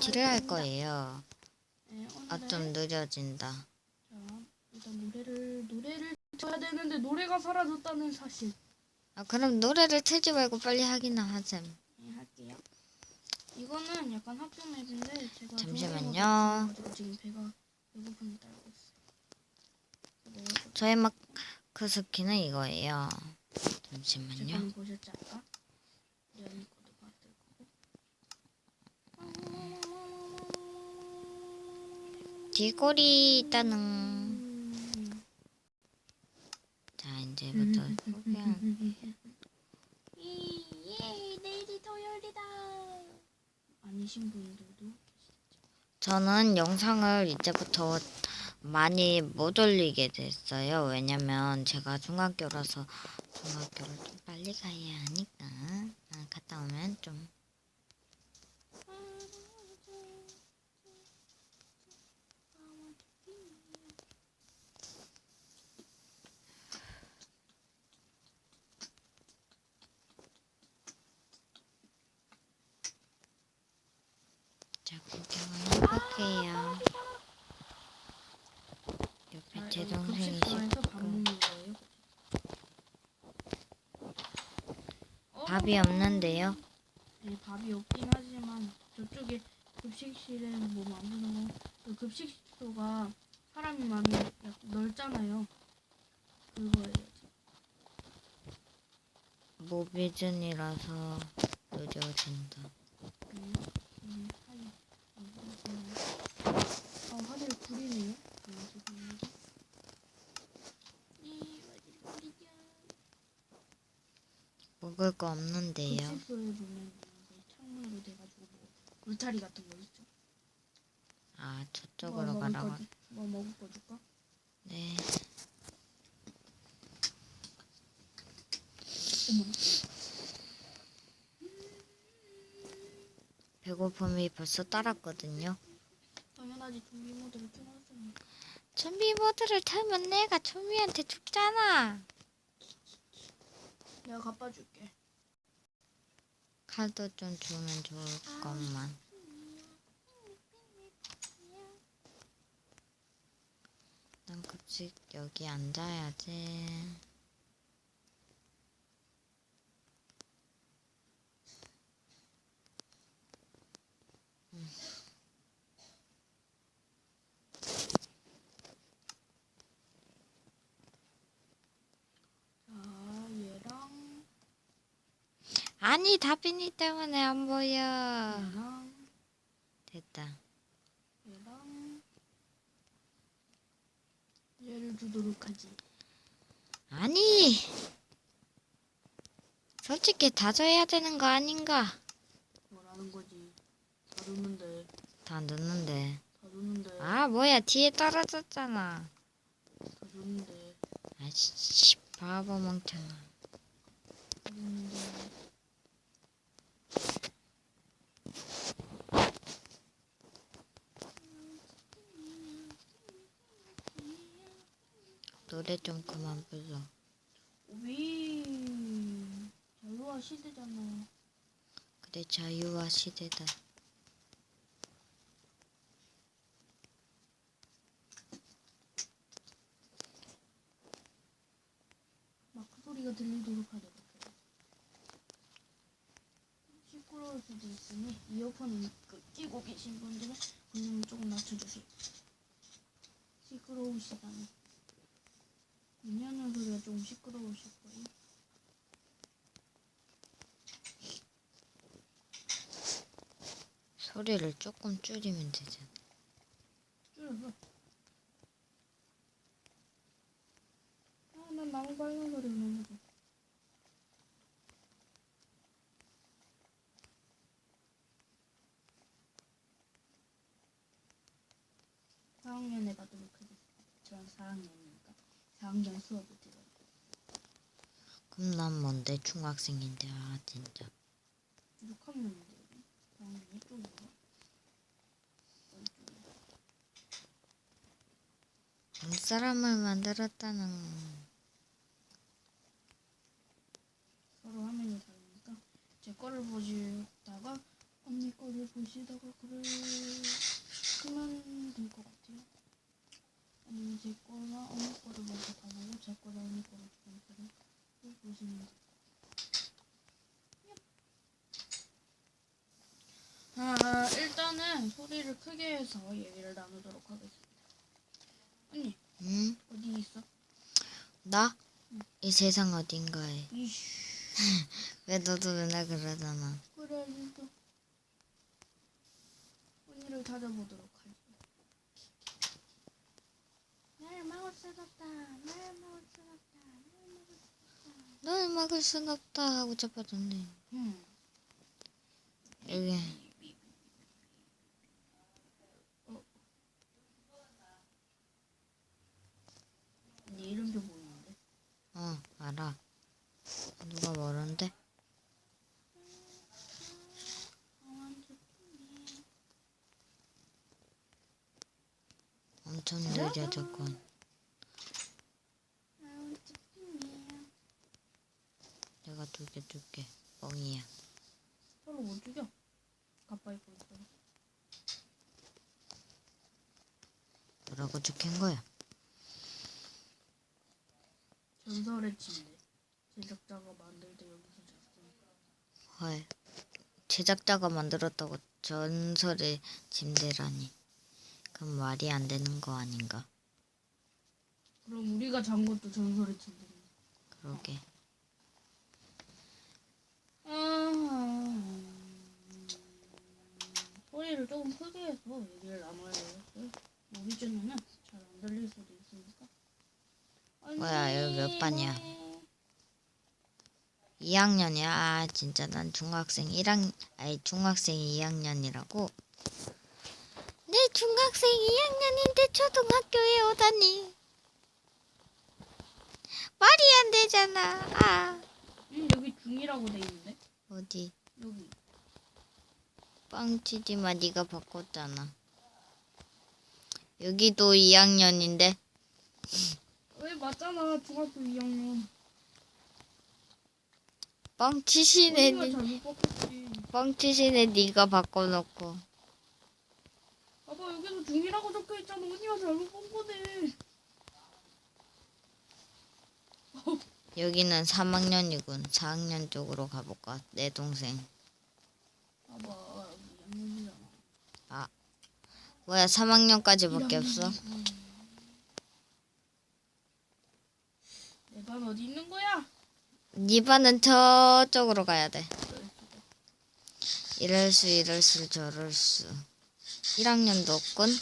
딜을 할 거예요. 네, 아 좀 느려진다. 자, 일단 노래를 노래를 쳐야 되는데 노래가 사라졌다는 사실 아 그럼 노래를 틀지 말고 빨리 하기나 하셈. 네, 할게요. 이거는 약간 학교 맵인데 제가 잠시만요. 지금 배가 배고픔이 따르고 있어요. 저의 마크 스킨은 이거예요. 잠시만요. 제가 보셨지 아까? 연이 것도 봤을 뒤꼬리 있다는. 음. 자 이제부터 소개할. 이, 예, 내일이 토요일이다. 아니신 분들도 저는 영상을 이제부터 많이 못 올리게 됐어요. 왜냐면 제가 중학교라서 중학교를 좀 빨리 가야 하니까 아, 갔다 오면 좀 자, 구경을 해볼게요. 옆에 제 동생이 밥 먹는 거예요. 어, 밥이 없는데요. 네, 밥이 없긴 하지만 저쪽에 급식실에 뭐 만드는 거, 그 급식소가 사람이 많이 약 넓잖아요. 그거예요. 모비즌이라서 느려진다. 음, 음, 하이. 음, 아, 하늘 구리네요. 아, 죄송합니다. 이, 어디 구리냐. 먹을 거 없는데요. 급식소에 보면 그 창문으로 돼가지고 뭐 울타리 같은 거 있죠. 아, 저쪽으로 뭐 먹을 가라고. 거, 뭐 먹을 거 줄까? 네. 어머. 배고픔이 벌써 따랐거든요. 당연하지 좀비 모드를 켜놨잖아. 좀비 모드를 틀면 내가 좀비한테 죽잖아. 내가 갚아줄게. 칼도 좀 주면 좋을 것만. 난 급식 여기 앉아야지. 자 얘랑 아니 다빈이 때문에 안 보여. 됐다. 얘를 주도록 하지. 아니. 솔직히 다 줘야 되는 거 아닌가? 뭐라는 거지? 다 줬는데 다 넣는데. 다 줬는데 아 뭐야 뒤에 떨어졌잖아. 다 줬는데 아씨 바보 멍청아. 다 줬는데 노래 좀 그만 불러. 위 자유화 시대잖아. 그래 자유와 시대다. 마크 소리가 들리도록 하도록 해. 시끄러울 수도 있으니 이어폰을 그 끼고 계신 분들은 볼륨을 조금 낮춰주세요. 시끄러우시다니. 왜냐면 소리가 조금 시끄러우실 거예요. 소리를 조금 줄이면 되잖아. 줄여서. 아, 난 나무 밟는 소리가 너무 좋아. 사학년에 가도록 하겠습니다. 전 4학년이니 까 4학년 수업을 들어요. 그럼 난 뭔데 중학생인데 아 진짜. 6학년인데 4학년 이쪽인가? 이쪽인가? 눈사람을 만들었다는. 서로 화면이 다르니까 제 거를 보시다가 언니 거를 보시다가 그 언니 제 거랑 언니 거를 먼저 다 보고 제 거랑 언니 거를 조금 보고 또 보시면 돼 아, 일단은 소리를 크게 해서 얘기를 나누도록 하겠습니다. 언니, 응? 어디 있어? 나? 응. 이 세상 어딘가에. 왜 너도 맨날 그러잖아. 그래, 진짜. 언니를 찾아보도록. 날 막을 수 없다. 날 막을 수 없다. 날 막을 수 없다. 널 막을 순 없다 하고. 음. 여기. 언니 이름표 보이는데? 어, 알아. 누가 모르는데? 엄청 느려졌 군. 내가 두개 줄게. 뻥이야. 서로 못 죽여. 가빠이 보였어. 뭐라고 적힌 거야? 전설의 침대. 제작자가 만들 때 여기서 잤으니까. 헐. 제작자가 만들었다고 전설의 침대라니. 그럼 말이 안 되는 거 아닌가? 그럼 우리가 잔 것도 전설의 침대네. 그러게. 아, 소리를 조금 크게 해서 얘기를 나눠야 되겠어요. 우리 중에는 잘 안 들릴 수도 있으니까. 뭐야, 여기 몇 반이야? 2학년이야. 아, 진짜 난 중학생 1학 아니 중학생 2학년이라고. 내 중학생 2학년인데 초등학교에 오다니. 말이 안 되잖아. 아. 응, 여기 중이라고 돼 있는데. 어디? 여기. 빵치지 마. 네가 바꿨잖아. 여기도 2학년인데. 왜 맞잖아, 중학교 2학년. 뻥치시네. 언니가 잘못 바꿨지. 뻥치시네. 네가 바꿔놓고. 봐봐, 여기도 중이라고 적혀 있잖아. 언니가 잘못 본 거네. 여기는 3학년이군. 4학년 쪽으로 가볼까? 내 동생. 봐봐, 2학년이잖아. 뭐야 3학년까지밖에 없어? 내 반 어디 있는 거야? 네 반은 저쪽으로 가야 돼. 이럴 수 이럴 수 저럴 수. 1학년도 없군.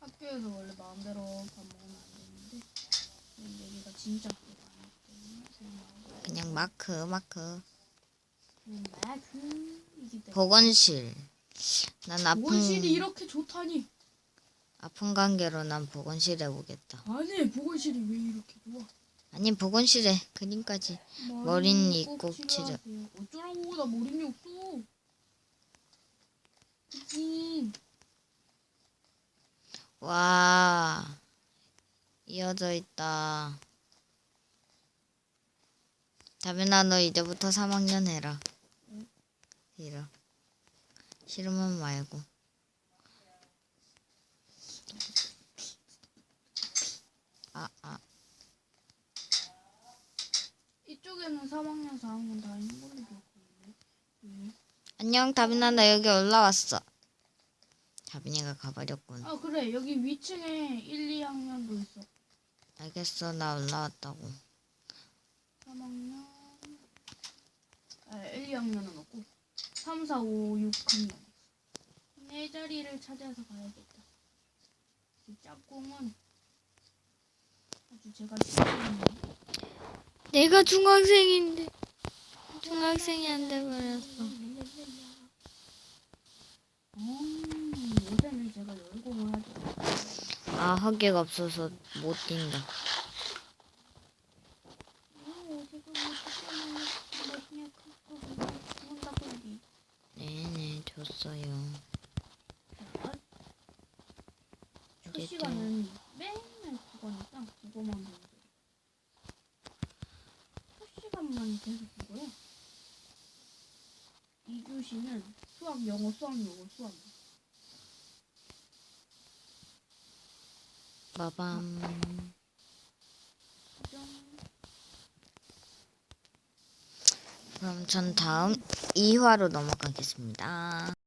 학교에서 원래 마음대로 밥 먹으면 안 되는데 여기가 진짜 그냥 마크 마크. 때문에 보건실. 난 아픈 보건실이 이렇게 좋다니 아픈 관계로 난 보건실에 오겠다. 아니 보건실이 왜 이렇게 좋아 아니 보건실에 그림까지. 머리는 꼭꼭 치료. 어쩌라고 나 머리는 없어 그치 와 이어져 있다. 다빈아 너 이제부터 3학년 해라. 싫어. 싫으면 말고. 아, 아. 이쪽에는 3학년 4학년 다 있는 걸로 기억하는데 왜? 안녕 다빈아 나 여기 올라왔어. 다빈이가 가버렸군. 아 그래 여기 위층에 1, 2학년도 있어 알겠어 나 올라왔다고. 3학년 아 1, 2학년은 없고 3, 4, 5, 6학년 내 자리를 찾아서 가야겠다 이 짝꿍은 아주 제가 싫어하는 내가 중학생인데 중학생이 안 돼버렸어. 음, 요새는 제가 열공을 하죠 아 허기가 없어서 못 뛴다. 오, 지금 어떻게 뭐냐 크고 죽는다 거기 네네 줬어요. 첫 이제 시간은 맨날 그거니까 그거만 돼. 첫 시간만 계속 그거야. 2교시는 수학, 영어, 수학, 영어, 수학. 빠밤. 그럼 전 다음 2화로 넘어가겠습니다.